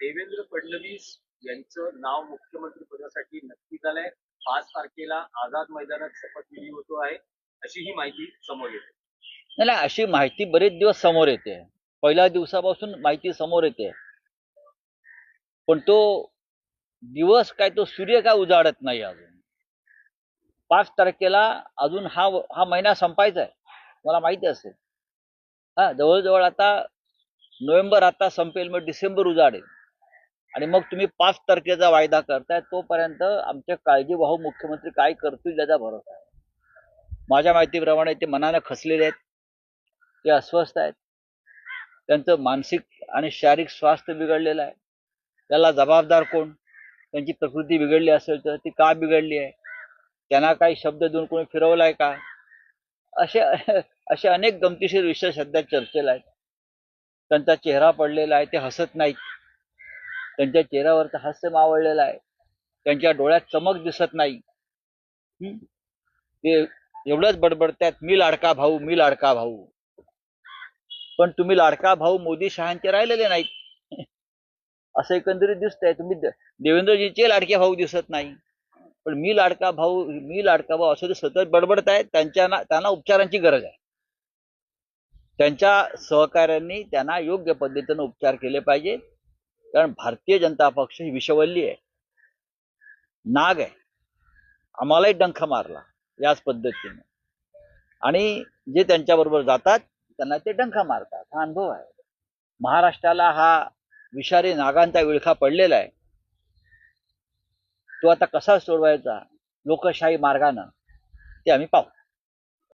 देवेंद्र फडणवीस यांचं नाव मुख्यमंत्री पदासाठी नक्की झालंय. पाच तारखेला आझाद मैदानात शपथविधी होतो आहे अशी ही माहिती समोर येते. नाही नाही, अशी माहिती बरेच दिवस समोर येते. पहिल्या दिवसापासून माहिती समोर येते. पण तो दिवस काय तो सूर्य काय उजाडत नाही अजून. पाच तारखेला अजून हा हा महिना संपायचा आहे. मला माहिती असेल. हा जवळजवळ आता नोव्हेंबर आता संपेल मग डिसेंबर उजाडेल. आणि मग तुम्ही पाच तारखेचा वायदा करताय तोपर्यंत आमच्या काळजीवाहू मुख्यमंत्री काय करतील याचा भरोसा आहे. माझ्या माहितीप्रमाणे ते मनाने खसलेले आहेत ते अस्वस्थ आहेत. त्यांचं मानसिक आणि शारीरिक स्वास्थ्य बिघडलेलं आहे. त्याला जबाबदार कोण? त्यांची प्रकृती बिघडली असेल तर ती का बिघडली आहे? त्यांना काही शब्द देऊन कोणी फिरवलाय का? असे असे अनेक गमतीशीर विषय सध्या चर्चेला आहेत. त्यांचा चेहरा पडलेला आहे ते हसत नाहीत. त्यांच्या चेहऱ्यावरचं हास्य मावळलेलं आहे. त्यांच्या डोळ्यात चमक दिसत नाही. ते एवढंच बडबडतात मी लाडका भाऊ मी लाडका भाऊ. पण तुम्ही लाडका भाऊ मोदी शहांचे राहिलेले नाहीत. असं एकंदरीत दिसतंय. तुम्ही देवेंद्रजीचे लाडके भाऊ दिसत नाही. पण मी लाडका भाऊ मी लाडका भाऊ असं ते सतत बडबडतायत त्यांच्या त्यांना उपचारांची गरज आहे. त्यांच्या सहकाऱ्यांनी त्यांना योग्य पद्धतीनं उपचार केले पाहिजेत. कारण भारतीय जनता पक्ष ही विषवल्ली आहे. नाग आहे. आम्हालाही डंख मारला याच पद्धतीने. आणि जे त्यांच्याबरोबर जातात त्यांना ते डंख मारतात. हा अनुभव आहे. महाराष्ट्राला हा विषारी नागांचा विळखा पडलेला आहे. तो आता कसा सोडवायचा? लोकशाही मार्गानं ते आम्ही पाहू.